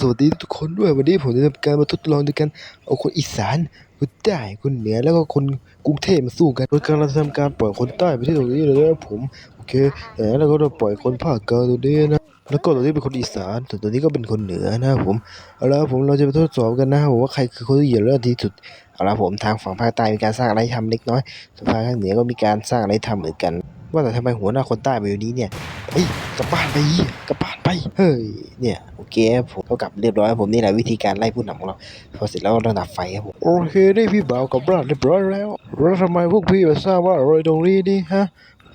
สวัสดีทุกคนด้วยวันนี้ผมจะทำการมาทดลองด้วยกันเอาคนอีสานคนใต้คนเหนือแล้วก็คนกรุงเทพมาสู้กันโดยการเราจะทำการปล่อยคนใต้ไปที่ตรงนี้เลยนะผมโอเคแล้วเราก็จะปล่อยคนภาคกลางตรงนี้นะแล้วก็ตรงนี้เป็นคนอีสานส่วนตัวนี้ก็เป็นคนเหนือนะครับผมเอาละผมเราจะไปทดสอบกันนะครับว่าใครคือคนที่เหยียดเลือดที่สุดเอาละผมทางฝั่งภาคใต้มีการสร้างอะไรทำเล็กน้อยส่วนภาคเหนือก็มีการสร้างอะไรทำเหมือนกัน ว่าแต่ทำไมหัวหน้าคนใต้มาอยู่นี้เนี่ยเฮ้ยกลับบ้านไอ้กลับบ้าน เฮ้ย เนี่ย โอเคครับผมก็กลับเรียบร้อยครับผมนี่แหละวิธีการไล่ผู้นำของเรา พอเสร็จแล้วเราดับไฟครับผม โอเคได้พี่บ่าวกลับบ้านเรียบร้อยแล้ว แล้วทำไมพวกพี่มาสร้างว่านอะไรตรงนี้นี่ฮะ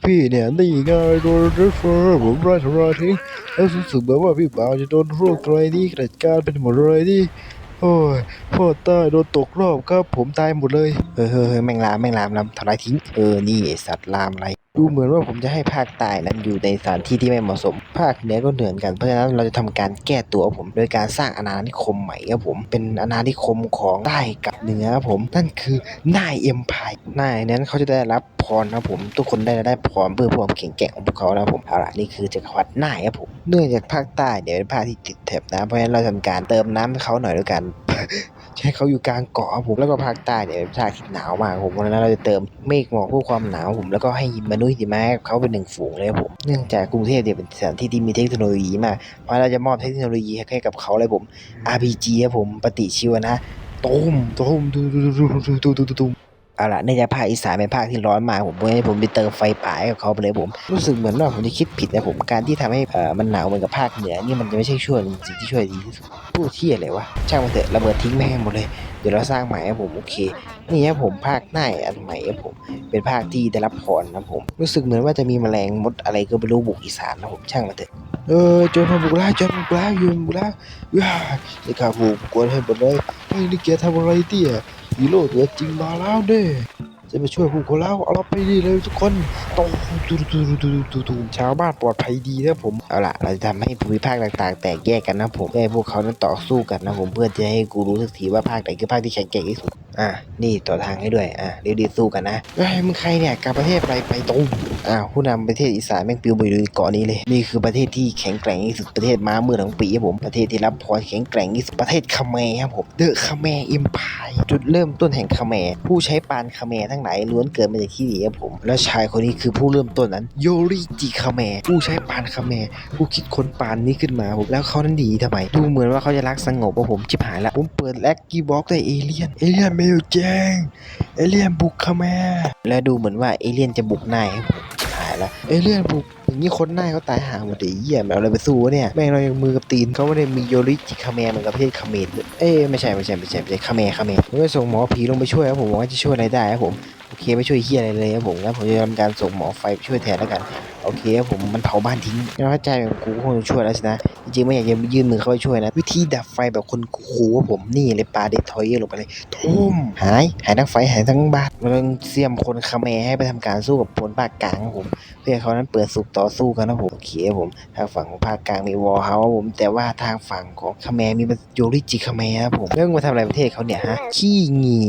พี่เนี่ยนี่ไงโดนรถไฟผมไล่ทำลายทิ้งแล้วรู้สึกแบบว่าพี่บ่าวจะโดนโรคอะไรนี่จัดการเป็นหมดเลยนี่โอ้ยพ่อใต้โดนตกรอบครับผมตายหมดเลยเฮ้ยเฮ้ยเฮ้ยแม่งลามแม่งลามลามทำลายทิ้ง เออ นี่ไอ้สัตว์ลามอะไรดูเหมือนว่าผมจะให้ภาคใต้นั้นอยู่ในสถานที่ที่ไม่เหมาะสม ภาคเหนือก็เหมือนกัน เพราะฉะนั้นเราจะทำการแก้ตัวผม โดยการสร้างอาณานิคมใหม่ครับผม เป็นอาณานิคมของใต้กับเหนือครับผม นั่นคือนายเอ็มพายนายนั้นเขาจะได้รับพรครับผม ทุกคนได้ได้พรเพื่อความแข็งแกร่งของพวกเขานะครับผมเอาละนี่คือจักรวรรดินายครับผม เนื่องจากภาคใต้เนี่ยเป็นภาคที่ติดแถบน้ำเพราะฉะนั้นเราทำการเติมน้ำให้เขาหน่อยด้วยกัน ให้เขาอยู่กลางเกาะผมแล้วก็ภาคใต้เนี่ยภาคที่หนาวมากผมวันนั้นเราจะเติมเมฆหมอกเพื่อความหนาวผมแล้วก็ให้มนุษย์หิมะเขาเป็นหนึ่งฝูงเลยผมเนื่องจากกรุงเทพเนี่ยเป็นสถานที่ที่มีเทคโนโลยีมากเพราะเราจะมอบเทคโนโลยีให้กับเขาเลยผม RPG ครับผมปฏิชีวนะตุ้มตุ้มตุ้มตุ้มตุ้ม เอาละในจากภาคอีสานเป็นภาคที่ร้อนมากผมเพราะฉะนั้นผมไปเติมไฟป่าให้กับเขาไปเลยผม รู้สึกเหมือนว่าผมจะคิดผิดนะผมการที่ทำให้เออมันหนาวเหมือนกับภาคเหนือนี่มันจะไม่ใช่ช่วยสิ่งที่ช่วยดีที่สุดพูดเที่ยอะไรวะช่างมันเถอะระเบิดทิ้งแม่งหมดเลยเดี๋ยวเราสร้างใหม่ครับผมโอเค นี่ครับผมภาคใต้อันใหม่ครับผม เป็นภาคที่ได้รับพรนะผม รู้สึกเหมือนว่าจะมีแมลงมดอะไรก็ไม่รู้บุกอีสานนะผมช่างมันเถอะเออจรมาบุกแล้วจรมาบุกแล้วยืนบุกแล้วว้านี่ข้าบุกกวนให้หมดเลยเฮ้นี่แกทำอะไรเตี้ย ฮีโร่ตัวจริงมาแล้วเด้จะมาช่วยพวกเขาแล้วเอาเราไปดีเลยทุกคนตองตูตูตูตูตูตูชาวบ้านปลอดภัยดีนะผมเอาล่ะเราจะทำให้ภูมิภาคต่างๆ แตกแยกกันนะผมเพื่อให้พวกเขานั้นต่อสู้กันนะผมเพื่อจะให้กูรู้สักทีว่าภาคไหนคือภาคที่แข็งแกร่งที่สุดอะนี่ต่อทางให้ด้วยอะเดี๋ยวดีสู้กันนะเฮ้ยมึงใครเนี่ยกลับประเทศไปไปตรงอ้าวผู้นำประเทศอีสานแม่งปิวไปอยู่ในเกาะนี้เลย นี่คือประเทศที่แข็งแกร่งที่สุดประเทศม้ามืดของปีครับผม ประเทศที่รับพรแข็งแกร่งที่สุดประเทศคาเมร์ครับผมเดอะคาเมร์อิมพายจุดเริ่มต้นแห่งคาเมร์ผู้ใช้ปานคาเมร์ทั้งหลายล้วนเกิดมาจากที่นี่ครับผม และชายคนนี้คือผู้เริ่มต้นนั้นโยริจิคาเมร์ผู้ใช้ปานคาเมร์ผู้คิดค้นปานนี้ขึ้นมาผมแล้วเขานั้นดีทำไมดูเหมือนว่าเขาจะรักสงบว่าผมชิบหายละผมเปิดแล็กกี้บ็อกได้เอเลียนเอเลียนไม่อยู่แจ้งเอเลี่ยนบุกเข้ามและดูเหมือนว่าเอเลี่ยนจะบุกนายครับผม หายละเอ้เลื่อนบุกอย่างนี้คนนายเขาตายหาหมดเลยเหี้ยมันเอาอะไรไปสู้วะเนี่ยแม่งเรายังมือกับตีนเขาไม่ได้มีโยริจิคาเมะเหมือนกับประเทศคาเมรด้วยเอ้ไม่ใช่ไม่ใช่ไม่ใช่ไม่ใช่คาเมะคาเมะผมจะส่งหมอผีลงไปช่วยครับผมหวังว่าจะช่วยอะไรได้ครับผมโอเคไม่ช่วยเฮียอะไรเลยครับผมงั้นผมจะทำการส่งหมอไฟไปช่วยแทนแล้วกัน โอเคครับผมมันเผาบ้านทิ้งแล้วถ้าใจของกูคงจะช่วยแล้วสินะ จริงๆไม่อยากจะยื่นมือเข้าไปช่วยนะ วิธีดับไฟแบบคนคูลๆครับผมนี่เลยปาเด็ดทอยเยอร์ลงไปเลยทุ่มหายหายทั้งไฟหายทั้งบ้านมันเสียมคนคาเมให้ไปทำการสู้กับพลภาคกลางครับผม เพื่อเขานั้นเปิดสุกต่อสู้กันนะผมโอเคครับผมทางฝั่งของภาคกลางมีวอลเฮาส์ผมแต่ว่าทางฝั่งของคาเมมีโยริจิคาเมครับผมเรื่องมาทำอะไรประเทศเขาเนี่ยฮะขี้งี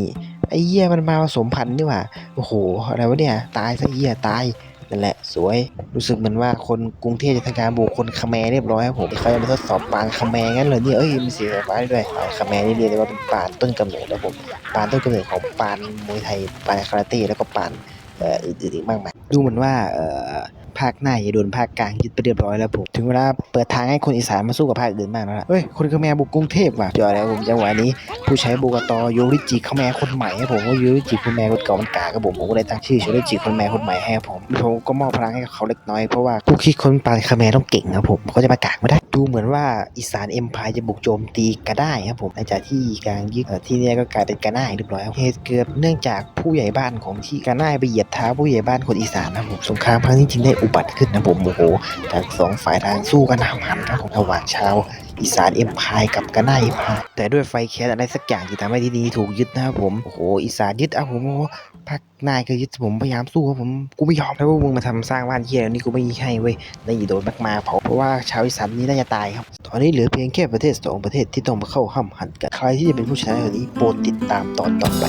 ไอ้เหี้ยมันมาผสมพันธุ์นี่หว่าโอ้โหอะไรวะเนี่ยตายซะเหี้ยตาย นั่นแหละสวย รู้สึกเหมือนว่าคนกรุงเทพจะทำการบุกคนคาแมเรียบร้อยครับผมเขาจะมาทดสอบปานคาแมงั้นเลยเนี่ยเอ้ยมีเสียงไฟฟ้าด้วยปานคาแมนี่เรียกได้ว่าเป็นปานต้นกำเนิดแล้วผมปานต้นกำเนิดของปานมวยไทยปานคาราเต้แล้วก็ปานเอ่ออื่นๆอีกมากมายดูเหมือนว่าเอ่อ ภาคหน้าจะโดนภาคกลางยึดไปเรียบร้อยแล้วผมถึงเวลาเปิดทางให้คนอีสานมาสู้กับภาคอื่นบ้างแล้วล่ะเฮ้ยคนเขมรบุกกรุงเทพว่ะจอแล้วผมจังหวะนี้ ผู้ใช้บุกตโยริจิเขมรคนใหม่ครับผมว่าโยริจิคนแมรคนเก่ามันกาครับผมผมก็เลยตั้งชื่อโยริจิคนแมรคนใหม่ให้ผมผมก็มอบพลังให้กับเขาเล็กน้อยเพราะว่าผู้คิดคนปานเขมรต้องเก่งครับผมเขาจะมากากไม่ได้ดูเหมือนว่าอีสานเอ็มพายจะบุกโจมตีกระได้ครับผมหลังจากที่กลางยึดที่นี่ก็กลายเป็นกระได้เรียบร้อยเหตุเกิดเนื่องจากผู้ใหญ่บ้านของที่กระได้ไปเหยียบเท้าผู้ใหญ่บ้านคนอีสานนะครับผมสงครามครั้งนี้จึงได้อุบัติขึ้นนะผมโอ้โหทางสองฝ่ายทางสู้กันหามหันครับผมระหว่างชาวอีสานเอ็มพายกับกระได้เอ็มพายแต่ด้วยไฟแคสอะไรสักอย่างที่ทำให้ที่นี้ถูกยึดนะครับผมโอ้โหอีสานยึดเอาผมโอ้โหภาคนายก็ยึดผมพยายามสู้ครับผมกูไม่ยอมถ้าพวกมึงมาทำสร้างบ้านเฮียนี่กูไม่ให้เว้ยได้โดนมากมาเผาเพราะว่าชาวอีสานนี้น่าจะตายครับ ตอนนี้เหลือเพียงแค่ประเทศสองประเทศที่ต้องมาเข้าห้ำหันกันใครที่จะเป็นผู้ชนะคนนี้โปรดติดตามตอนต่อไป